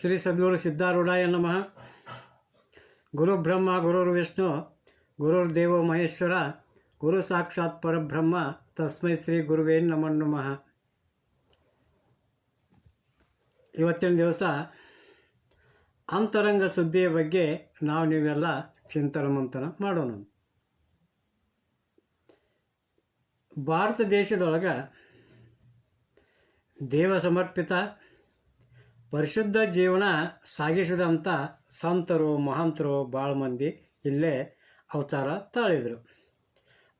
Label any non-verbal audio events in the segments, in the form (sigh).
ಶ್ರೀ ಸದ್ಗುರು ಸಿದ್ಧಾರೂಢಾಯ ನಮಃ. ಗುರು ಬ್ರಹ್ಮ ಗುರುರ್ ವಿಷ್ಣು ಗುರುರ್ ದೇವೋ ಮಹೇಶ್ವರ, ಗುರು ಸಾಕ್ಷಾತ್ ಪರಬ್ರಹ್ಮ, ತಸ್ಮೈ ಶ್ರೀ ಗುರುವೇ ನಮನ್ ನಮಃ. ಇವತ್ತಿನ ದಿವಸ ಅಂತರಂಗ ಸುದ್ದಿಯ ಬಗ್ಗೆ ನಾವು ನೀವೆಲ್ಲ ಚಿಂತನ ಮಂಥನ ಮಾಡೋಣ. ಭಾರತ ದೇಶದೊಳಗೆ ದೇವ ಸಮರ್ಪಿತ ಪರಿಶುದ್ಧ ಜೀವನ ಸಾಗಿಸಿದಂಥ ಸಂತರು, ಮಹಾಂತರು ಭಾಳ ಮಂದಿ ಇಲ್ಲೇ ಅವತಾರ ತಾಳಿದರು.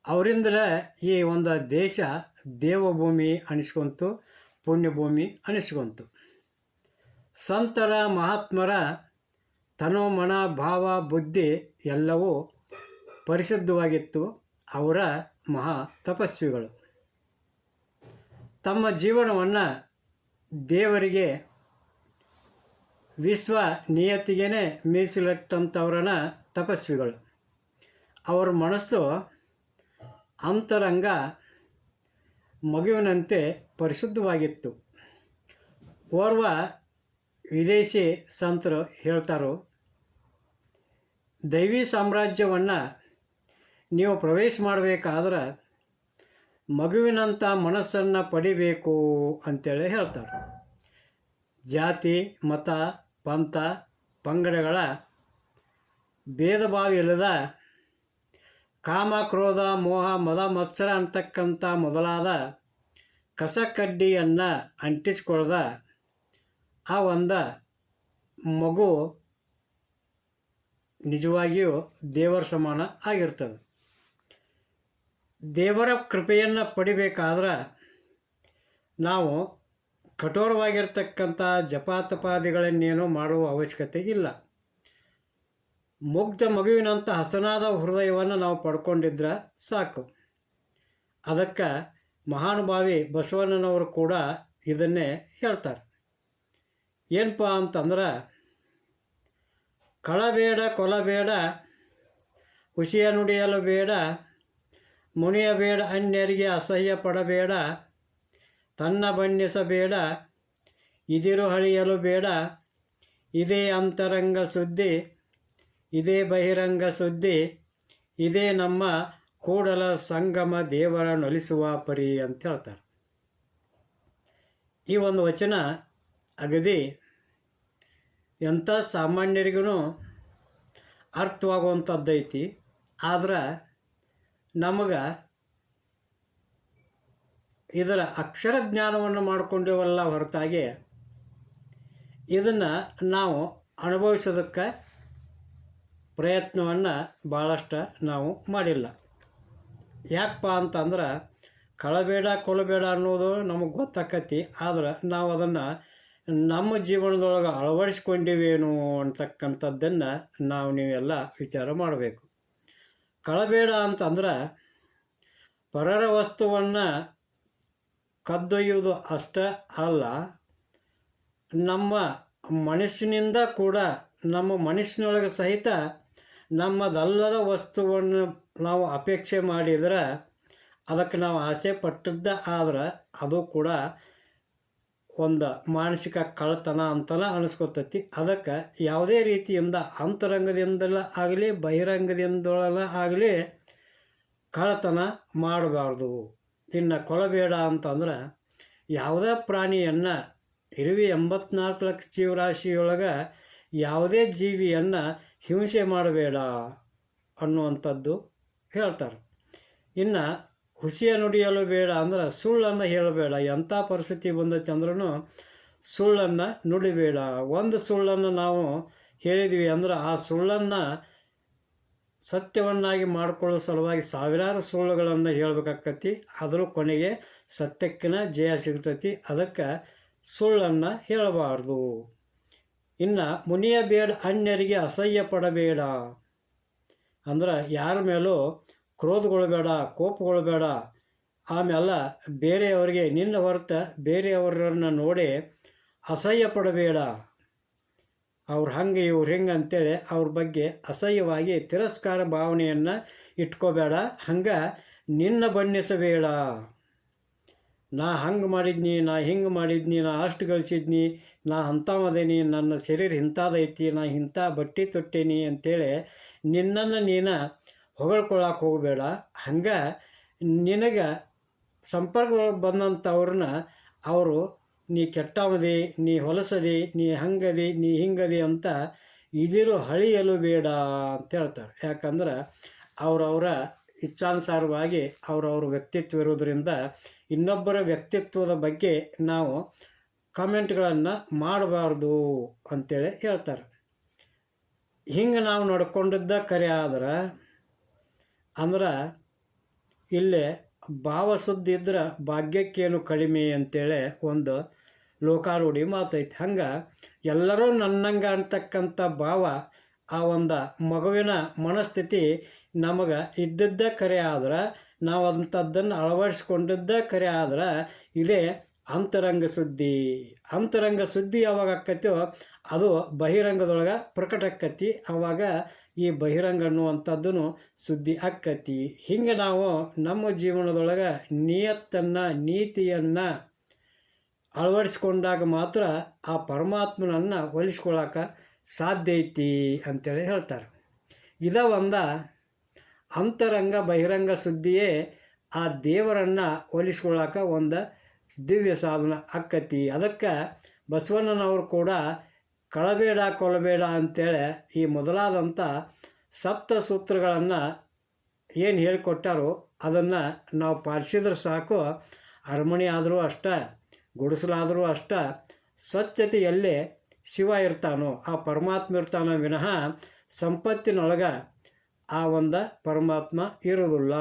ಅವರಿಂದಲೇ ಈ ಒಂದು ದೇಶ ದೇವಭೂಮಿ ಅನಿಸ್ಕೊಂತು, ಪುಣ್ಯಭೂಮಿ ಅನಿಸ್ಕೊಂತು. ಸಂತರ, ಮಹಾತ್ಮರ ತನೋ ಮನ ಭಾವ, ಬುದ್ಧಿ ಎಲ್ಲವೂ ಪರಿಶುದ್ಧವಾಗಿತ್ತು ಅವರ ಮಹಾ ತಪಸ್ವಿಗಳು. ತಮ್ಮ ಜೀವನವನ್ನು ದೇವರಿಗೆ ವಿಶ್ವ ನಿಯತಿಗೇ ಮೀಸಲಿಟ್ಟಂಥವ್ರನ್ನ ತಪಸ್ವಿಗಳು. ಅವರ ಮನಸ್ಸು ಅಂತರಂಗ ಮಗುವಿನಂತೆ ಪರಿಶುದ್ಧವಾಗಿತ್ತು. ಓರ್ವ ವಿದೇಶಿ ಸಂತರು ಹೇಳ್ತಾರೋ, ದೈವಿ ಸಾಮ್ರಾಜ್ಯವನ್ನು ನೀವು ಪ್ರವೇಶ ಮಾಡಬೇಕಾದ್ರೆ ಮಗುವಿನಂಥ ಮನಸ್ಸನ್ನು ಪಡಿಬೇಕು ಅಂತೇಳಿ ಹೇಳ್ತಾರೆ. ಜಾತಿ, ಮತ, ಪಂಥ, ಪಂಗಡಗಳ ಭೇದ ಭಾವ ಇಲ್ಲದ ಕಾಮ, ಕ್ರೋಧ, ಮೋಹ, ಮದ, ಮತ್ಸರ ಅಂತಕ್ಕಂಥ ಮೊದಲಾದ ಕಸ ಕಡ್ಡಿಯನ್ನು ಅಂಟಿಸ್ಕೊಳ್ದ ಆ ಒಂದು ಮಗು ನಿಜವಾಗಿಯೂ ದೇವರ ಸಮಾನ ಆಗಿರ್ತದೆ. ದೇವರ ಕೃಪೆಯನ್ನು ಪಡಿಬೇಕಾದ್ರೆ ನಾವು ಕಠೋರವಾಗಿರ್ತಕ್ಕಂಥ ಜಪಾತಪಾದಿಗಳನ್ನೇನೋ ಮಾಡುವ ಅವಶ್ಯಕತೆ ಇಲ್ಲ. ಮುಗ್ಧ ಮಗುವಿನಂಥ ಹಸನಾದ ಹೃದಯವನ್ನು ನಾವು ಪಡ್ಕೊಂಡಿದ್ರೆ ಸಾಕು. ಅದಕ್ಕೆ ಮಹಾನುಭಾವಿ ಬಸವಣ್ಣನವರು ಕೂಡ ಇದನ್ನೇ ಹೇಳ್ತಾರೆ. ಏನಪ್ಪ ಅಂತಂದ್ರೆ, ಕಳಬೇಡ ಕೊಲಬೇಡ ಹುಷಿಯ ನುಡಿಯಲು ಬೇಡ ಮುನಿಯಬೇಡ ಅನ್ಯರಿಗೆ ಅಸಹ್ಯ ಪಡಬೇಡ ತನ್ನ ಬಣ್ಣಿಸಬೇಡ, ಇದಿರು ಹಳಿಯಲು ಬೇಡ, ಇದೇ ಅಂತರಂಗ ಸುದ್ದಿ, ಇದೇ ಬಹಿರಂಗ ಸುದ್ದಿ, ಇದೇ ನಮ್ಮ ಕೂಡಲ ಸಂಗಮ ದೇವರ ನೊಲಿಸುವ ಪರಿ ಅಂತ ಹೇಳ್ತಾರೆ. ಈ ಒಂದು ವಚನ, ಅಗದಿ ಎಂಥ ಸಾಮಾನ್ಯರಿಗೂ ಅರ್ಥವಾಗುವಂಥದ್ದೈತಿ. ಆದ್ರೆ ನಮಗೆ ಇದರ ಅಕ್ಷರ ಜ್ಞಾನವನ್ನು ಮಾಡಿಕೊಂಡೇವಲ್ಲ ಹೊರತಾಗಿ ಇದನ್ನು ನಾವು ಅನುಭವಿಸೋದಕ್ಕೆ ಪ್ರಯತ್ನವನ್ನು ಭಾಳಷ್ಟು ನಾವು ಮಾಡಿಲ್ಲ. ಯಾಕಪ್ಪ ಅಂತಂದ್ರೆ ಕಳಬೇಡ ಕೊಲಬೇಡ ಅನ್ನೋದು ನಮಗೆ ಗೊತ್ತಾಕತಿ, ಆದ್ರೆ ನಾವು ಅದನ್ನು ನಮ್ಮ ಜೀವನದೊಳಗೆ ಅಳವಡಿಸ್ಕೊಂಡಿವೇನು ಅಂತಕ್ಕಂಥದ್ದನ್ನು ನಾವು ನೀವೆಲ್ಲ ವಿಚಾರ ಮಾಡಬೇಕು. ಕಳಬೇಡ ಅಂತಂದ್ರೆ ಪರರ ವಸ್ತುವನ್ನು ಕದ್ದೊಯ್ಯುವುದು ಅಷ್ಟೇ ಅಲ್ಲ, ನಮ್ಮ ಮನಸ್ಸಿನಿಂದ ಕೂಡ ನಮ್ಮ ಮನಸ್ಸಿನೊಳಗೆ ಸಹಿತ ನಮ್ಮದಲ್ಲದ ವಸ್ತುವನ್ನು ನಾವು ಅಪೇಕ್ಷೆ ಮಾಡಿದರೆ ಅದಕ್ಕೆ ನಾವು ಆಸೆ ಪಟ್ಟದ್ದ ಆದ್ರೆ ಅದು ಕೂಡ ಒಂದು ಮಾನಸಿಕ ಕಳ್ಳತನ ಅಂತಲೇ ಅನಿಸ್ಕೊತೈತಿ. ಅದಕ್ಕೆ ಯಾವುದೇ ರೀತಿಯಿಂದ ಅಂತರಂಗದಿಂದಲ ಆಗಲಿ ಬಹಿರಂಗದಿಂದಲ ಆಗಲಿ ಕಳ್ಳತನ ಮಾಡಬಾರ್ದು. ಇನ್ನು ಕೊಳಬೇಡ ಅಂತಂದ್ರೆ ಯಾವುದೇ ಪ್ರಾಣಿಯನ್ನು ಇರುವಿ ಎಂಬತ್ನಾಲ್ಕು ಲಕ್ಷ ಜೀವರಾಶಿಯೊಳಗೆ ಯಾವುದೇ ಜೀವಿಯನ್ನು ಹಿಂಸೆ ಮಾಡಬೇಡ ಅನ್ನುವಂಥದ್ದು ಹೇಳ್ತಾರೆ. ಇನ್ನು ಹುಸಿಯ ನುಡಿಯಲು ಬೇಡ ಅಂದ್ರೆ ಸುಳ್ಳನ್ನು ಹೇಳಬೇಡ. ಎಂಥ ಪರಿಸ್ಥಿತಿ ಬಂದೈತೆ ಅಂದ್ರೂ ಸುಳ್ಳನ್ನು ನುಡಿಬೇಡ. ಒಂದು ಸುಳ್ಳನ್ನು ನಾವು ಹೇಳಿದ್ವಿ ಅಂದ್ರೆ ಆ ಸುಳ್ಳನ್ನು ಸತ್ಯವನ್ನಾಗಿ ಮಾಡಿಕೊಳ್ಳೋ ಸಲುವಾಗಿ ಸಾವಿರಾರು ಸುಳ್ಳುಗಳನ್ನು ಹೇಳ್ಬೇಕಾಕತಿ ಆದರೂ ಕೊನೆಗೆ ಸತ್ಯಕ್ಕಿನ ಜಯ ಸಿಗ್ತತಿ, ಅದಕ್ಕೆ ಸುಳ್ಳನ್ನು ಹೇಳಬಾರ್ದು. ಇನ್ನು ಮುನಿಯ ಬೇಡ, ಅನ್ಯರಿಗೆ ಅಸಹ್ಯ ಪಡಬೇಡ. ಅಂದ್ರೆ ಯಾರ ಮೇಲೂ ಕ್ರೋಧಗೊಳ್ಬೇಡ ಕೋಪಗೊಳ್ಬೇಡ ಆಮೇಲೆ ಬೇರೆಯವರಿಗೆ, ನಿನ್ನ ಹೊರತ ಬೇರೆಯವರನ್ನು ನೋಡಿ ಅಸಹ್ಯ ಪಡಬೇಡ. ಅವ್ರು ಹಂಗೆ ಇವ್ರು ಹೆಂಗೆ ಅಂತೇಳಿ ಅವ್ರ ಬಗ್ಗೆ ಅಸಹ್ಯವಾಗಿ ತಿರಸ್ಕಾರ ಭಾವನೆಯನ್ನು ಇಟ್ಕೋಬೇಡ. ಹಂಗೆ ನಿನ್ನ ಬಣ್ಣಿಸಬೇಡ. ನಾ ಹಂಗೆ ಮಾಡಿದ್ನಿ, ನಾ ಹಿಂಗೆ ಮಾಡಿದ್ನಿ, ನಾ ಅಷ್ಟು ಗಳಿಸಿದ್ನಿ, ನಾ ಅಂಥವದೇನಿ ನನ್ನ ಶರೀರ ಇಂಥದೈತಿ ನಾ ಇಂಥ ಬಟ್ಟೆ ತೊಟ್ಟೇನಿ ಅಂತೇಳಿ ನಿನ್ನನ್ನು ನೀನು ಹೊಗಳ್ಕೊಳಕ್ಕೆ ಹೋಗಬೇಡ. ಹಂಗೆ ನಿನಗೆ ಸಂಪರ್ಕದೊಳಗೆ ಬಂದಂಥವ್ರನ್ನ ಅವರು ನೀ ಕೆಟ್ಟವದಿ ನೀ ಹೊಲಸದಿ, ನೀ ಹಂಗದಿ, ನೀ ಹಿಂಗದಿ ಅಂತ ಇದಿರು ಹಳಿಯಲು ಬೇಡ ಅಂತ ಹೇಳ್ತಾರೆ. ಯಾಕಂದ್ರೆ ಅವರವರ ಇಚ್ಛಾನುಸಾರವಾಗಿ ಅವರವ್ರ ವ್ಯಕ್ತಿತ್ವ ಇರೋದರಿಂದ ಇನ್ನೊಬ್ಬರ ವ್ಯಕ್ತಿತ್ವದ ಬಗ್ಗೆ ನಾವು ಕಮೆಂಟ್ಗಳನ್ನು ಮಾಡಬಾರ್ದು ಅಂತೇಳಿ ಹೇಳ್ತಾರೆ. ಹಿಂಗೆ ನಾವು ನಡ್ಕೊಂಡಿದ್ದ ಕರೆ ಆದ್ರೆ ಅಂದ್ರೆ ಇಲ್ಲೇ ಭಾವಸುದ್ದಿದ್ರೆ ಭಾಗ್ಯಕ್ಕೇನು ಕಡಿಮೆ ಅಂತೇಳಿ ಒಂದು ಲೋಕಾರೂಢಿ ಮಾತೈತಿ ಹಂಗೆ ಎಲ್ಲರೂ ನನ್ನಂಗೆ ಅಂತಕ್ಕಂಥ ಭಾವ ಆ ಒಂದು ಮಗುವಿನ ಮನಸ್ಥಿತಿ ನಮಗೆ ಇದ್ದದ್ದ ಕರೆ ಆದ್ರೆ ನಾವು ಅಂಥದ್ದನ್ನು ಅಳವಡಿಸ್ಕೊಂಡಿದ್ದ ಕರೆ ಆದ್ರೆ ಇದೇ ಅಂತರಂಗ ಸುದ್ದಿ. ಅಂತರಂಗ ಸುದ್ದಿ ಯಾವಾಗ ಆಕತ್ತೋ ಅದು ಬಹಿರಂಗದೊಳಗೆ ಪ್ರಕಟ ಆಕ್ಕತಿ ಆವಾಗ ಈ ಬಹಿರಂಗ ಅನ್ನುವಂಥದ್ದು ಸುದ್ದಿ ಆಕ್ಕತಿ ಹಿಂಗೆ ನಾವು ನಮ್ಮ ಜೀವನದೊಳಗೆ ನಿಯತ್ತನ್ನು, ನೀತಿಯನ್ನು ಅಳವಡಿಸ್ಕೊಂಡಾಗ ಮಾತ್ರ ಆ ಪರಮಾತ್ಮನನ್ನು ಒಲಿಸ್ಕೊಳಕ್ಕೆ ಸಾಧ್ಯ ಐತಿ ಅಂತೇಳಿ ಹೇಳ್ತಾರೆ. ಇದ ಒಂದ ಅಂತರಂಗ ಬಹಿರಂಗ ಸುದ್ದಿಯೇ ಆ ದೇವರನ್ನು ಹೋಲಿಸ್ಕೊಳ್ಳೋಕೆ ಒಂದು ದಿವ್ಯ ಸಾಧನ ಆಕ್ಕತಿ. ಅದಕ್ಕೆ ಬಸವಣ್ಣನವರು ಕೂಡ ಕಳಬೇಡ ಕೊಲಬೇಡ ಅಂತೇಳಿ ಈ ಮೊದಲಾದಂಥ ಸಪ್ತ ಸೂತ್ರಗಳನ್ನು ಏನು ಹೇಳಿಕೊಟ್ಟಾರೋ ಅದನ್ನು ನಾವು ಪಾಲಿಸಿದ್ರೆ ಸಾಕು, ಅರಮನೆ ಆದರೂ ಅಷ್ಟೇ. ಗುಡಿಸಲಾದರೂ ಅಷ್ಟ ಸ್ವಚ್ಛತೆಯಲ್ಲೇ ಶಿವ ಇರ್ತಾನೋ, ಆ ಪರಮಾತ್ಮ ಇರ್ತಾನೋ ವಿನಃ ಸಂಪತ್ತಿನೊಳಗೆ ಆ ಒಂದು ಪರಮಾತ್ಮ ಇರೋದಿಲ್ಲ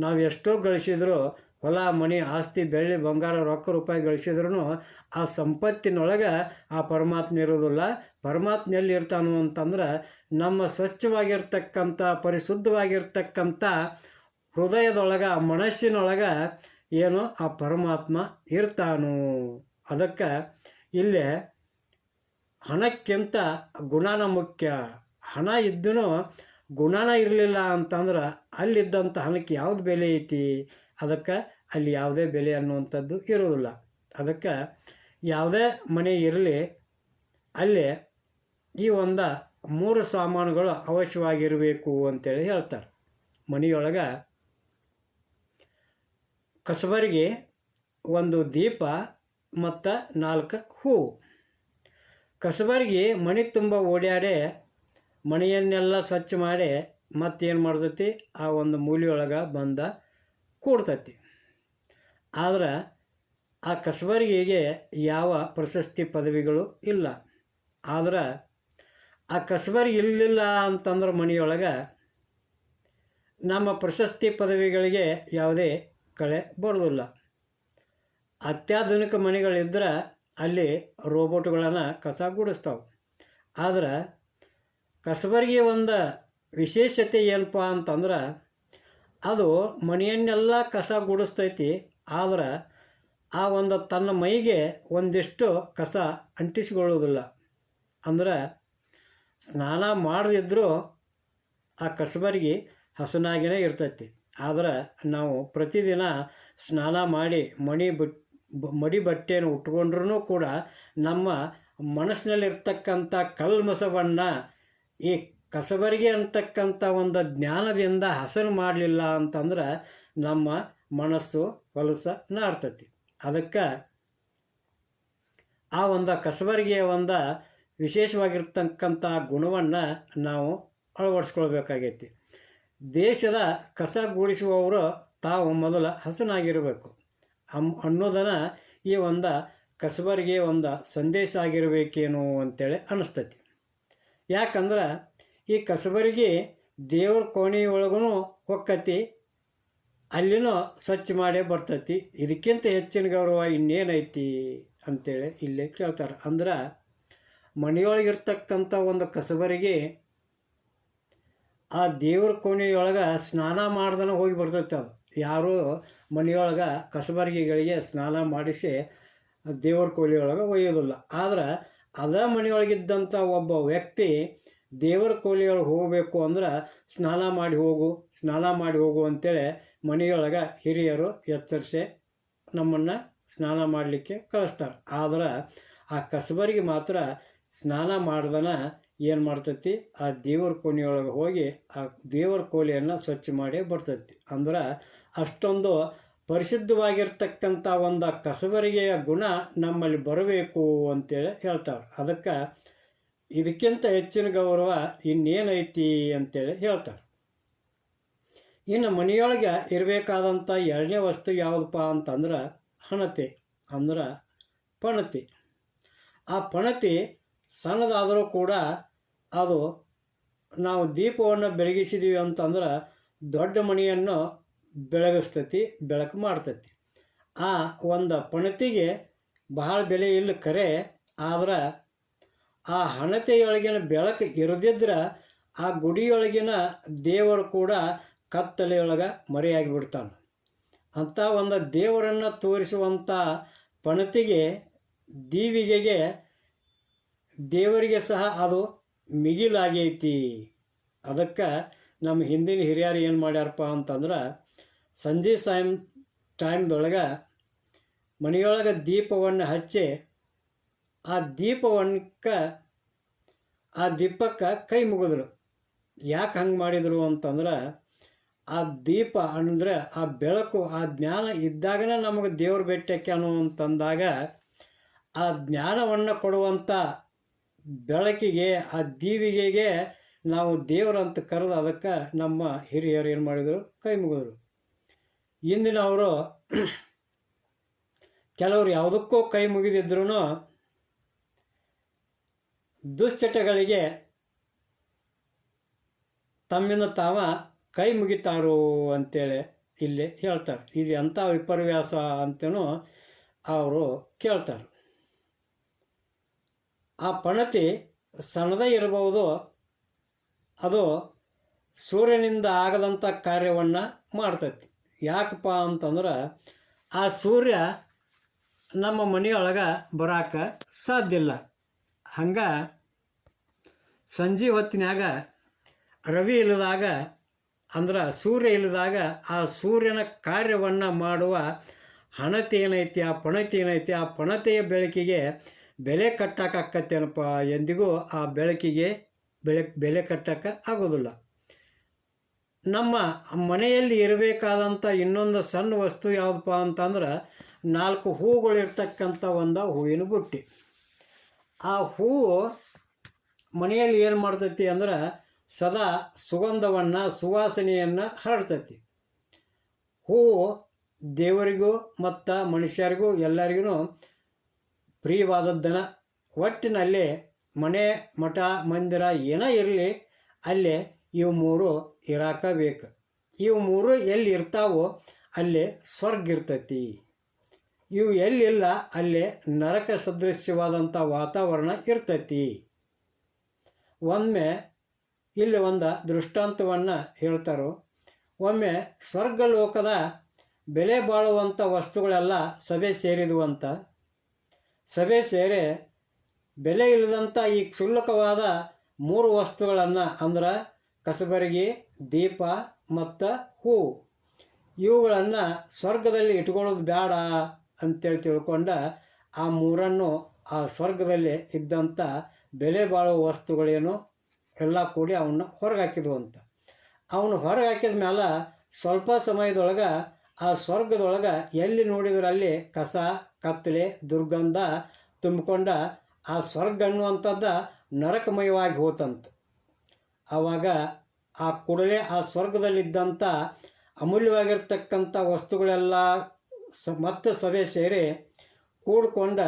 ನಾವು ಎಷ್ಟೋ ಗಳಿಸಿದ್ರು ಹೊಲ, ಮನೆ, ಆಸ್ತಿ, ಬೆಳ್ಳಿ, ಬಂಗಾರ, ರೊಕ್ಕ, ರೂಪಾಯಿ ಗಳಿಸಿದ್ರೂ ಆ ಸಂಪತ್ತಿನೊಳಗೆ ಆ ಪರಮಾತ್ಮ ಇರೋದಿಲ್ಲ ಪರಮಾತ್ಮ ಎಲ್ಲಿ ಇರ್ತಾನೋ ಅಂತಂದ್ರೆ ನಮ್ಮ ಸ್ವಚ್ಛವಾಗಿರ್ತಕ್ಕಂಥ, ಪರಿಶುದ್ಧವಾಗಿರ್ತಕ್ಕಂಥ ಹೃದಯದೊಳಗೆ, ಮನಸ್ಸಿನೊಳಗೆ ಏನು ಆ ಪರಮಾತ್ಮ ಇರ್ತಾನೋ. ಅದಕ್ಕೆ ಇಲ್ಲಿ ಹಣಕ್ಕಿಂತ ಗುಣನ ಮುಖ್ಯ. ಹಣ ಇದ್ದೂ ಗುಣನ ಇರಲಿಲ್ಲ ಅಂತಂದ್ರೆ ಅಲ್ಲಿದ್ದಂಥ ಹಣಕ್ಕೆ ಯಾವುದು ಬೆಲೆ ಐತಿ? ಅದಕ್ಕೆ ಅಲ್ಲಿ ಯಾವುದೇ ಬೆಲೆ ಅನ್ನುವಂಥದ್ದು ಇರೋದಿಲ್ಲ ಅದಕ್ಕೆ ಯಾವುದೇ ಮನೆ ಇರಲಿ, ಅಲ್ಲಿ ಈ ಒಂದು ಮೂರು ಸಾಮಾನುಗಳು ಅವಶ್ಯವಾಗಿರಬೇಕು ಅಂತೇಳಿ ಹೇಳ್ತಾರೆ. ಮನೆಯೊಳಗೆ ಕಸಬರಿಗೆ ಒಂದು ದೀಪ ಮತ್ತು ನಾಲ್ಕು ಹೂವು ಕಸಬರಿಗೆ ಮನೆ ತುಂಬ ಓಡ್ಯಾಡೆ ಮನೆಯನ್ನೆಲ್ಲ ಸ್ವಚ್ಛ ಮಾಡಿ ಮತ್ತೇನು ಮಾಡ್ತೈತಿ? ಆ ಒಂದು ಮೂಲೆಯೊಳಗೆ ಬಂದ ಕೂಡ್ತೈತಿ. ಆದ್ರೆ ಆ ಕಸಬರಿಗೆಗೆ ಯಾವ ಪ್ರಶಸ್ತಿ ಪದವಿಗಳು ಇಲ್ಲ. ಆದ್ರೆ ಆ ಕಸಬರಿ ಇಲ್ಲಿಲ್ಲ ಅಂತಂದ್ರೆ ಮಣಿಯೊಳಗೆ ನಮ್ಮ ಪ್ರಶಸ್ತಿ ಪದವಿಗಳಿಗೆ ಯಾವುದೇ ಕಳೆ ಬರೋದಿಲ್ಲ ಅತ್ಯಾಧುನಿಕ ಮನೆಗಳಿದ್ರೆ ಅಲ್ಲಿ ರೋಬೋಟ್ಗಳನ್ನು ಕಸ ಗುಡಿಸ್ತಾವೆ. ಆದ್ರೆ ಕಸಬರಿಗೆ ಒಂದು ವಿಶೇಷತೆ ಏನಪ್ಪ ಅಂತಂದ್ರೆ ಅದು ಮನೆಯನ್ನೆಲ್ಲ ಕಸ ಗುಡಿಸ್ತೈತಿ, ಆದ್ರೆ ಆ ಒಂದು ತನ್ನ ಮೈಗೆ ಒಂದಿಷ್ಟು ಕಸ ಅಂಟಿಸಿಕೊಳ್ಳೋದಿಲ್ಲ ಅಂದ್ರೆ ಸ್ನಾನ ಮಾಡದಿದ್ದರೂ ಆ ಕಸಬರಿಗೆ ಹಸನಾಗಿಯೇ ಇರ್ತೈತಿ. ಆದ್ರೆ ನಾವು ಪ್ರತಿದಿನ ಸ್ನಾನ ಮಾಡಿ ಮಣಿ ಬಿಟ್ ಮಡಿ ಬಟ್ಟೆಯನ್ನು ಉಟ್ಕೊಂಡ್ರೂ ಕೂಡ ನಮ್ಮ ಮನಸ್ಸಿನಲ್ಲಿರ್ತಕ್ಕಂಥ ಕಲ್ಮಸವನ್ನು ಈ ಕಸಬರಿಗೆ ಅಂತಕ್ಕಂಥ ಒಂದು ಜ್ಞಾನದಿಂದ ಹಸನು ಮಾಡಲಿಲ್ಲ ಅಂತಂದ್ರೆ ನಮ್ಮ ಮನಸ್ಸು ಹೊಲಸ ನಾರ್ತತಿ. ಅದಕ್ಕೆ ಆ ಒಂದು ಕಸಬರಿಗೆಯ ಒಂದು ವಿಶೇಷವಾಗಿರ್ತಕ್ಕಂಥ ಗುಣವನ್ನು ನಾವು ಅಳವಡಿಸ್ಕೊಳ್ಬೇಕಾಗೈತಿ. ದೇಶದ ಕಸ ಗೂಡಿಸುವವರು ತಾವು ಮೊದಲ ಹಸನಾಗಿರಬೇಕು. ಅಮ್ ಅನ್ನೋದನ್ನು ಈ ಒಂದು ಕಸಬರಿಗೆ ಒಂದು ಸಂದೇಶ ಆಗಿರಬೇಕೇನೋ ಅಂತೇಳಿ ಅನ್ನಿಸ್ತೈತಿ ಯಾಕಂದ್ರೆ ಈ ಕಸಬರಿಗೆ ದೇವ್ರ ಕೋಣೆಯೊಳಗೂ ಹೊಕ್ಕತಿ ಅಲ್ಲಿನೂ ಸ್ವಚ್ಛ ಮಾಡೇ ಬರ್ತೈತಿ. ಇದಕ್ಕಿಂತ ಹೆಚ್ಚಿನ ಗೌರವ ಇನ್ನೇನೈತಿ ಅಂತೇಳಿ ಇಲ್ಲೇ ಕೇಳ್ತಾರೆ. ಅಂದ್ರೆ ಮನೆಯೊಳಗಿರ್ತಕ್ಕಂಥ ಒಂದು ಕಸಬರಿಗೆ ಆ ದೇವ್ರ ಕೋಣೆಯೊಳಗೆ ಸ್ನಾನ ಮಾಡ್ದನ ಹೋಗಿ ಬರ್ತೈತೆ ಅದು. ಯಾರು ಮನೆಯೊಳಗೆ ಕಸಬರ್ಗಿಗಳಿಗೆ ಸ್ನಾನ ಮಾಡಿಸಿ ದೇವ್ರ ಕೋಲಿಯೊಳಗೆ ಒಯ್ಯೋದಿಲ್ಲ. ಆದ್ರೆ ಅದ ಮನೆಯೊಳಗಿದ್ದಂಥ ಒಬ್ಬ ವ್ಯಕ್ತಿ ದೇವರ ಕೋಲಿಯೊಳಗೆ ಹೋಗಬೇಕು ಅಂದ್ರೆ ಸ್ನಾನ ಮಾಡಿ ಹೋಗು, ಸ್ನಾನ ಮಾಡಿ ಹೋಗು ಅಂತೇಳಿ ಮನೆಯೊಳಗೆ ಹಿರಿಯರು ಎಚ್ಚರಿಸಿ ನಮ್ಮನ್ನು ಸ್ನಾನ ಮಾಡಲಿಕ್ಕೆ ಕಳಿಸ್ತಾರೆ. ಆದ್ರೆ ಆ ಕಸಬರಿಗೆ ಮಾತ್ರ ಸ್ನಾನ ಮಾಡ್ದನ ಏನು ಮಾಡ್ತೈತಿ? ಆ ದೇವರ ಕೋಣೆಯೊಳಗೆ ಹೋಗಿ ಆ ದೇವರ ಕೋಲಿಯನ್ನು ಸ್ವಚ್ಛ ಮಾಡಿ ಬರ್ತೈತಿ. ಅಂದ್ರೆ ಅಷ್ಟೊಂದು ಪರಿಶುದ್ಧವಾಗಿರ್ತಕ್ಕಂಥ ಒಂದು ಕಸಬರಿಗೆಯ ಗುಣ ನಮ್ಮಲ್ಲಿ ಬರಬೇಕು ಅಂತೇಳಿ ಹೇಳ್ತಾರೆ ಅದಕ್ಕೆ ಇದಕ್ಕಿಂತ ಹೆಚ್ಚಿನ ಗೌರವ ಇನ್ನೇನೈತಿ ಅಂತೇಳಿ ಹೇಳ್ತಾರೆ ಇನ್ನು ಮನೆಯೊಳಗೆ ಇರಬೇಕಾದಂಥ ಎರಡನೇ ವಸ್ತು ಯಾವುದಪ್ಪ ಅಂತಂದ್ರೆ ಹಣತೆ, ಅಂದ್ರೆ ಪಣತಿ. ಆ ಪಣತಿ ಸಣ್ಣದಾದರೂ ಕೂಡ ಅದು ನಾವು ದೀಪವನ್ನು ಬೆಳಗಿಸಿದೀವಿ ಅಂತಂದ್ರೆ ದೊಡ್ಡ ಮನೆಯನ್ನು ಬೆಳಗಿಸ್ತತಿ, ಬೆಳಕು ಮಾಡ್ತತಿ. ಆ ಒಂದು ಪಣತಿಗೆ ಬಹಳ ಬೆಲೆ ಇಲ್ಲ ಕರೆ, ಆದ್ರೆ ಆ ಹಣತೆಯೊಳಗಿನ ಬೆಳಕು ಇರದಿದ್ರೆ ಆ ಗುಡಿಯೊಳಗಿನ ದೇವರು ಕೂಡ ಕತ್ತಲೆಯೊಳಗೆ ಮರೆಯಾಗಿ ಬಿಡ್ತಾನೆ ಅಂಥ ಒಂದು ದೇವರನ್ನು ತೋರಿಸುವಂಥ ಪಣತಿಗೆ ದೀವಿಗೆಗೆ ದೇವರಿಗೆ ಸಹ ಅದು ಮಿಗಿಲಾಗೈತಿ. ಅದಕ್ಕೆ ನಮ್ಮ ಹಿಂದಿನ ಹಿರಿಯರು ಏನು ಮಾಡ್ಯಾರಪ್ಪ ಅಂತಂದ್ರೆ, ಸಂಜೆ ಸಾಯಂ ಟೈಮ್ದೊಳಗೆ ಮನೆಯೊಳಗೆ ದೀಪವನ್ನು ಹಚ್ಚಿ, ಆ ದೀಪವನ್ಕ, ಆ ದೀಪಕ್ಕೆ ಕೈ ಮುಗಿದ್ರು. ಯಾಕೆ ಹಂಗೆ ಮಾಡಿದರು ಅಂತಂದ್ರೆ, ಆ ದೀಪ ಅಂದರೆ ಆ ಬೆಳಕು, ಆ ಜ್ಞಾನ ಇದ್ದಾಗನೇ ನಮಗೆ ದೇವ್ರ ಬೆಟ್ಟಕ್ಕೆ ಅಂತಂದಾಗ ಆ ಜ್ಞಾನವನ್ನು ಕೊಡುವಂಥ ಬೆಳಕಿಗೆ, ಆ ದೀವಿಗೆಗೆ ನಾವು ದೇವರಂತ ಕರೆದು ಅದಕ್ಕೆ ನಮ್ಮ ಹಿರಿಯರು ಏನು ಮಾಡಿದರು? ಕೈ ಮುಗಿದ್ರು. ಇಂದಿನವರು (clears throat) ಕೆಲವರು ಯಾವುದಕ್ಕೂ ಕೈ ಮುಗಿದಿದ್ರು ದುಶ್ಚಟಗಳಿಗೆ ತಮ್ಮಿಂದ ತಾವ ಕೈ ಮುಗಿತಾರು ಅಂತೇಳಿ ಇಲ್ಲಿ ಹೇಳ್ತಾರೆ. ಇದು ಎಂಥ ವಿಪರ್ಯಾಸ ಅಂತನೂ ಅವರು ಕೇಳ್ತಾರೆ. ಆ ಪಣತಿ ಸಣ್ಣದೇ ಇರಬಹುದು. ಅದು ಸೂರ್ಯನಿಂದ ಆಗದಂಥ ಕಾರ್ಯವನ್ನು ಮಾಡ್ತೈತಿ. ಯಾಕಪ್ಪ ಅಂತಂದ್ರೆ ಆ ಸೂರ್ಯ ನಮ್ಮ ಮನೆಯೊಳಗೆ ಬರಾಕ ಸಾಧ್ಯ ಇಲ್ಲ. ಹಂಗೆ ಸಂಜೆ ಹೊತ್ತಿನಾಗ ರವಿ ಇಲ್ಲದಾಗ ಅಂದ್ರೆ ಸೂರ್ಯ ಇಲ್ಲದಾಗ ಆ ಸೂರ್ಯನ ಕಾರ್ಯವನ್ನು ಮಾಡುವ ಹಣತೆ ಏನೈತಿ, ಆ ಪಣತಿ ಏನೈತಿ, ಆ ಪಣತೆಯ ಬೆಳಕಿಗೆ ಬೆಲೆ ಕಟ್ಟೋಕ್ಕಾಕತ್ತೇನಪ್ಪ ಎಂದಿಗೂ ಆ ಬೆಳಕಿಗೆ ಬೆಳೆ, ಬೆಲೆ ಕಟ್ಟಕ್ಕ ಆಗೋದಿಲ್ಲ. ನಮ್ಮ ಮನೆಯಲ್ಲಿ ಇರಬೇಕಾದಂಥ ಇನ್ನೊಂದು ಸಣ್ಣ ವಸ್ತು ಯಾವುದಪ್ಪ ಅಂತಂದ್ರೆ ನಾಲ್ಕು ಹೂಗಳಿರ್ತಕ್ಕಂಥ ಒಂದು ಹೂವಿನ ಬುಟ್ಟಿ. ಆ ಹೂವು ಮನೆಯಲ್ಲಿ ಏನು ಮಾಡ್ತೈತಿ ಅಂದ್ರೆ ಸದಾ ಸುಗಂಧವನ್ನು, ಸುವಾಸನೆಯನ್ನು ಹರಡ್ತೈತಿ. ಹೂವು ದೇವರಿಗೂ ಮತ್ತು ಮನುಷ್ಯರಿಗೂ ಎಲ್ಲರಿಗೂ ಪ್ರಿಯವಾದದ್ದನ್ನು ಒಟ್ಟಿನಲ್ಲಿ ಮನೆ ಮಠ, ಮಂದಿರ ಏನೇ ಇರಲಿ, ಅಲ್ಲಿ ಇವು ಮೂರು ಇರಾಕಬೇಕು. ಇವು ಮೂರು ಎಲ್ಲಿ ಇರ್ತಾವೋ ಅಲ್ಲಿ ಸ್ವರ್ಗ ಇರ್ತೈತಿ. ಇವು ಎಲ್ಲಿಲ್ಲ ಅಲ್ಲಿ ನರಕ ಸದೃಶ್ಯವಾದಂಥ ವಾತಾವರಣ ಇರ್ತೈತಿ. ಒಮ್ಮೆ ಇಲ್ಲಿ ಒಂದು ದೃಷ್ಟಾಂತವನ್ನು ಹೇಳ್ತಾರೋ, ಒಮ್ಮೆ ಸ್ವರ್ಗಲೋಕದ ಬೆಲೆ ಬಾಳುವಂಥ ವಸ್ತುಗಳೆಲ್ಲ ಸಭೆ ಸೇರಿದವು ಅಂತ ಸಭೆ ಸೇರಿ ಬೆಲೆ ಇಲ್ಲದಂಥ ಈ ಕ್ಷುಲ್ಲಕವಾದ ಮೂರು ವಸ್ತುಗಳನ್ನು ಅಂದ್ರೆ ಕಸಬರಗಿ, ದೀಪ ಮತ್ತು ಹೂವು ಇವುಗಳನ್ನು ಸ್ವರ್ಗದಲ್ಲಿ ಇಟ್ಕೊಳ್ಳೋದು ಬೇಡ ಅಂತೇಳಿ ತಿಳ್ಕೊಂಡ ಆ ಮೂರನ್ನು ಆ ಸ್ವರ್ಗದಲ್ಲಿ ಇದ್ದಂಥ ಬೆಲೆ ಬಾಳುವ ವಸ್ತುಗಳೇನು ಎಲ್ಲ ಕೂಡಿ ಅವನ್ನ ಹೊರಗೆ ಹಾಕಿದ್ವು ಅಂತ. ಅವನು ಹೊರಗೆ ಹಾಕಿದ ಮೇಲೆ ಸ್ವಲ್ಪ ಸಮಯದೊಳಗೆ ಆ ಸ್ವರ್ಗದೊಳಗೆ ಎಲ್ಲಿ ನೋಡಿದ್ರಲ್ಲಿ ಕಸ ಕತ್ತಲೆ ದುರ್ಗಂಧ ತುಂಬಿಕೊಂಡ ಆ ಸ್ವರ್ಗ ಅನ್ನುವಂಥದ್ದು ನರಕಮಯವಾಗಿ ಹೋತಂತ. ಆವಾಗ ಆ ಕೂಡಲೇ ಆ ಸ್ವರ್ಗದಲ್ಲಿದ್ದಂಥ ಅಮೂಲ್ಯವಾಗಿರ್ತಕ್ಕಂಥ ವಸ್ತುಗಳೆಲ್ಲ ಸ ಮತ್ತೆ ಸಭೆ ಸೇರಿ ಕೂಡ್ಕೊಂಡ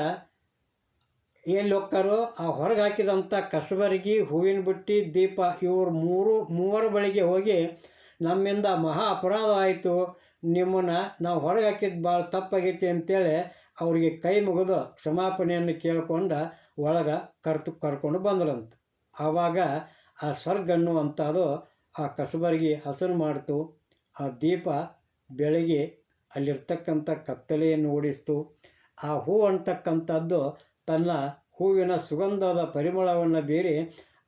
ಎಲ್ಲಿ ಹೋಗ್ತಾರೋ ಆ ಹೊರಗೆ ಹಾಕಿದಂಥ ಕಸಬರಗಿ, ಹೂವಿನ ಬುಟ್ಟಿ, ದೀಪ ಇವರು ಮೂರು, ಮೂವರ ಬಳಿಗೆ ಹೋಗಿ ನಮ್ಮಿಂದ ಮಹಾ ಅಪರಾಧ ಆಯಿತು. ನಿಮ್ಮನ್ನು ನಾವು ಹೊರಗೆ ಹಾಕಿದ್ದು ಭಾಳ ತಪ್ಪಾಗೈತಿ ಅಂತೇಳಿ ಅವರಿಗೆ ಕೈ ಮುಗಿದು ಕ್ಷಮಾಪಣೆಯನ್ನು ಕೇಳಿಕೊಂಡು ಒಳಗೆ ಕರ್ತು, ಕರ್ಕೊಂಡು ಬಂದ್ರಂತ. ಆವಾಗ ಆ ಸ್ವರ್ಗ ಅನ್ನುವಂಥದ್ದು ಆ ಕಸಬರಿಗೆ ಹಸನು ಮಾಡ್ತು. ಆ ದೀಪ ಬೆಳಗ್ಗೆ ಅಲ್ಲಿರ್ತಕ್ಕಂಥ ಕತ್ತಲೆಯನ್ನು ಓಡಿಸ್ತು. ಆ ಹೂ ಅಂತಕ್ಕಂಥದ್ದು ತನ್ನ ಹೂವಿನ ಸುಗಂಧದ ಪರಿಮಳವನ್ನು ಬೀರಿ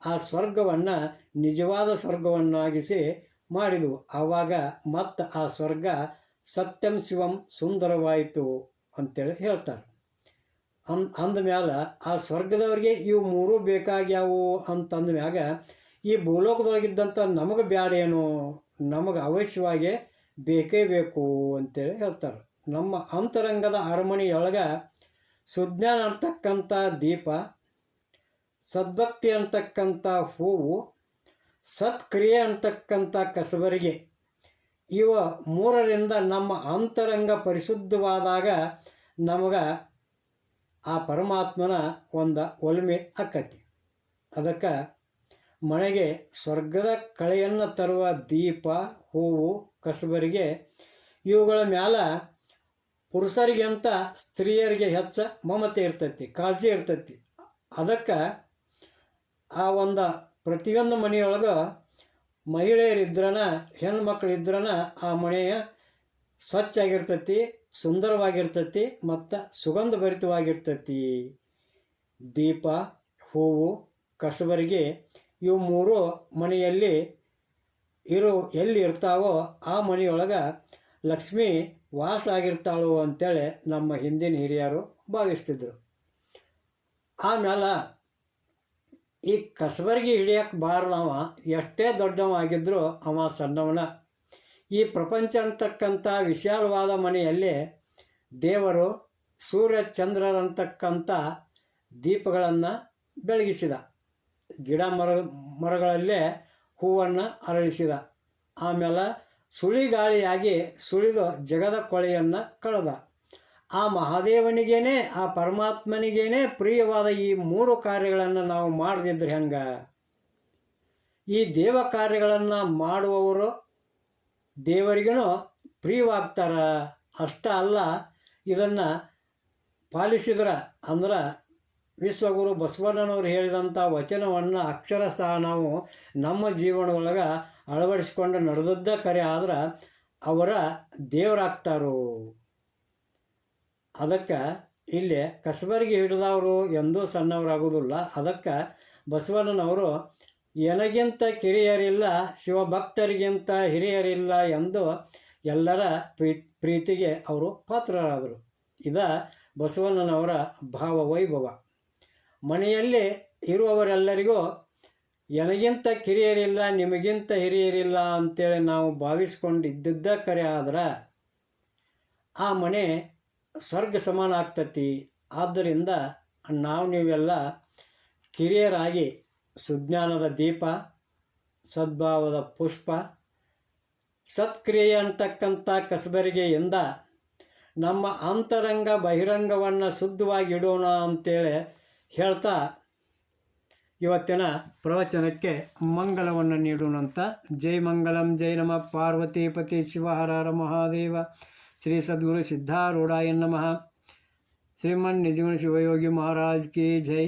ಆ ಸ್ವರ್ಗವನ್ನು ನಿಜವಾದ ಸ್ವರ್ಗವನ್ನಾಗಿಸಿ ಮಾಡಿದವು. ಆವಾಗ ಮತ್ತು ಆ ಸ್ವರ್ಗ ಸತ್ಯಂ ಶಿವಂ ಸುಂದರವಾಯಿತು. ಅಂತೇಳಿ ಹೇಳ್ತಾರೆ. ಅನ್ ಅಂದಮ್ಯಾಲ ಆ ಸ್ವರ್ಗದವ್ರಿಗೆ ಇವು ಮೂರೂ ಬೇಕಾಗ್ಯಾವು ಅಂತಂದ ಮ್ಯಾಗ ಈ ಭೂಲೋಕದೊಳಗಿದ್ದಂಥ ನಮಗೆ ಬ್ಯಾಡೇನು, ನಮಗೆ ಅವಶ್ಯವಾಗಿ ಬೇಕೇ ಬೇಕು ಅಂತೇಳಿ ಹೇಳ್ತಾರೆ. ನಮ್ಮ ಅಂತರಂಗದ ಅರಮನೆಯೊಳಗೆ ಸುಜ್ಞಾನ ಅಂತಕ್ಕಂಥ ದೀಪ, ಸದ್ಭಕ್ತಿ ಅಂತಕ್ಕಂಥ ಹೂವು, ಸತ್ಕ್ರಿಯೆ ಅಂತಕ್ಕಂಥ ಕಸಬರಿಗೆ ಇವ ಮೂರರಿಂದ ನಮ್ಮ ಅಂತರಂಗ ಪರಿಶುದ್ಧವಾದಾಗ ನಮಗೆ ಆ ಪರಮಾತ್ಮನ ಒಂದು ಒಲ್ಮೆ ಆಕ್ಕತಿ ಅದಕ್ಕೆ ಮನೆಗೆ ಸ್ವರ್ಗದ ಕಳೆಯನ್ನು ತರುವ ದೀಪ, ಹೂವು, ಕಸಬರಿಗೆ ಇವುಗಳ ಮ್ಯಾಲ ಪುರುಷರಿಗಿಂತ ಸ್ತ್ರೀಯರಿಗೆ ಹೆಚ್ಚು ಮಮತೆ ಇರ್ತೈತಿ, ಕಾಳಜಿ ಇರ್ತೈತಿ. ಅದಕ್ಕೆ ಆ ಒಂದು ಪ್ರತಿಯೊಂದು ಮನೆಯೊಳಗೆ ಮಹಿಳೆಯರಿದ್ರನ, ಹೆಣ್ಮಕ್ಳಿದ್ರನ ಆ ಮನೆಯ ಸ್ವಚ್ಛ ಆಗಿರ್ತತಿ ಸುಂದರವಾಗಿರ್ತತಿ ಮತ್ತು ಸುಗಂಧಭರಿತವಾಗಿರ್ತತಿ. ದೀಪ, ಹೂವು, ಕಸಬರಿಗೆ ಇವು ಮೂರು ಮನೆಯಲ್ಲಿ ಇರೋ, ಎಲ್ಲಿ ಇರ್ತಾವೋ ಆ ಮನೆಯೊಳಗೆ ಲಕ್ಷ್ಮಿ ವಾಸ ಆಗಿರ್ತಾಳು ಅಂತೇಳಿ ನಮ್ಮ ಹಿಂದಿನ ಹಿರಿಯರು ಭಾವಿಸ್ತಿದ್ರು. ಆಮೇಲೆ ಈ ಕಸಬರಿಗೆ ಹಿಡಿಯಕ್ಕೆ ಬಾರದವ, ಎಷ್ಟೇ ದೊಡ್ಡವ ಆಗಿದ್ರೂ ಅವ ಸಣ್ಣವನ. ಈ ಪ್ರಪಂಚ ಅಂತಕ್ಕಂಥ ವಿಶಾಲವಾದ ಮನೆಯಲ್ಲಿ ದೇವರು ಸೂರ್ಯ ಚಂದ್ರರಂತಕ್ಕಂಥ ದೀಪಗಳನ್ನು ಬೆಳಗಿಸಿದ. ಗಿಡ ಮರ, ಮರಗಳಲ್ಲೇ ಹೂವನ್ನು ಅರಳಿಸಿದ. ಆಮೇಲೆ ಸುಳಿಗಾಳಿಯಾಗಿ ಸುಳಿದು ಜಗದ ಕೊಳೆಯನ್ನು ಕಳೆದ. ಆ ಮಹಾದೇವನಿಗೇನೆ, ಆ ಪರಮಾತ್ಮನಿಗೇನೆ ಪ್ರಿಯವಾದ ಈ ಮೂರು ಕಾರ್ಯಗಳನ್ನು ನಾವು ಮಾಡದಿದ್ರೆ ಹೆಂಗೆ? ಈ ದೇವ ಕಾರ್ಯಗಳನ್ನು ಮಾಡುವವರು ದೇವರಿಗೂ ಪ್ರಿಯವಾಗ್ತಾರ. ಅಷ್ಟ ಅಲ್ಲ, ಇದನ್ನು ಪಾಲಿಸಿದ್ರೆ ಅಂದ್ರೆ ವಿಶ್ವಗುರು ಬಸವಣ್ಣನವರು ಹೇಳಿದಂಥ ವಚನವನ್ನು ಅಕ್ಷರ ಸಹ ನಾವು ನಮ್ಮ ಜೀವನದೊಳಗೆ ಅಳವಡಿಸ್ಕೊಂಡು ನಡೆದದ್ದೇ ಕರೆ ಆದ್ರೆ ಅವರ ದೇವರಾಗ್ತಾರೋ. ಅದಕ್ಕೆ ಇಲ್ಲಿ ಕಸಬರಿಗೆ ಹಿಡಿದವರು ಎಂದೂ ಸಣ್ಣವರಾಗುವುದಿಲ್ಲ. ಅದಕ್ಕೆ ಬಸವಣ್ಣನವರು, ಎನಗಿಂತ ಕಿರಿಯರಿಲ್ಲ, ಶಿವಭಕ್ತರಿಗಿಂತ ಹಿರಿಯರಿಲ್ಲ ಎಂದು ಎಲ್ಲರ ಪ್ರೀ, ಪ್ರೀತಿಗೆ ಅವರು ಪಾತ್ರರಾದರು. ಇದ ಬಸವಣ್ಣನವರ ಭಾವ ವೈಭವ ಮನೆಯಲ್ಲಿ ಇರುವವರೆಲ್ಲರಿಗೂ, ಎನಗಿಂತ ಕಿರಿಯರಿಲ್ಲ, ನಿಮಗಿಂತ ಹಿರಿಯರಿಲ್ಲ ಅಂತೇಳಿ ನಾವು ಭಾವಿಸ್ಕೊಂಡು ಇದ್ದಿದ್ದ ಕರೆ ಆದ್ರೆ, ಆ ಮನೆ ಸ್ವರ್ಗ ಸಮಾನ ಆಗ್ತತಿ. ಆದ್ದರಿಂದ ನಾವು ನೀವೆಲ್ಲ ಕಿರಿಯರಾಗಿ ಸುಜ್ಞಾನದ ದೀಪ, ಸದ್ಭಾವದ ಪುಷ್ಪ, ಸತ್ಕ್ರಿಯೆ ಅಂತಕ್ಕಂಥ ಕಸಬರಿಗೆಯಿಂದ ನಮ್ಮ ಅಂತರಂಗ ಬಹಿರಂಗವನ್ನು ಶುದ್ಧವಾಗಿ ಇಡೋಣ ಅಂತೇಳಿ ಹೇಳ್ತಾ ಇವತ್ತಿನ ಪ್ರವಚನಕ್ಕೆ ಮಂಗಳವನ್ನು ನೀಡೋಣ ಅಂತ ಜೈ ಮಂಗಲಂ ಜೈ ನಮ. ಪಾರ್ವತೀಪತಿ ಶಿವಹರ ಮಹಾದೇವ. ಶ್ರೀ ಸದ್ಗುರು ಸಿದ್ಧಾರೂಢಾಯ ನಮಃ ಶ್ರೀಮನ್ ನಿಜಗುಣ ಶಿವಯೋಗಿ ಮಹಾರಾಜ್ ಕಿ ಜೈ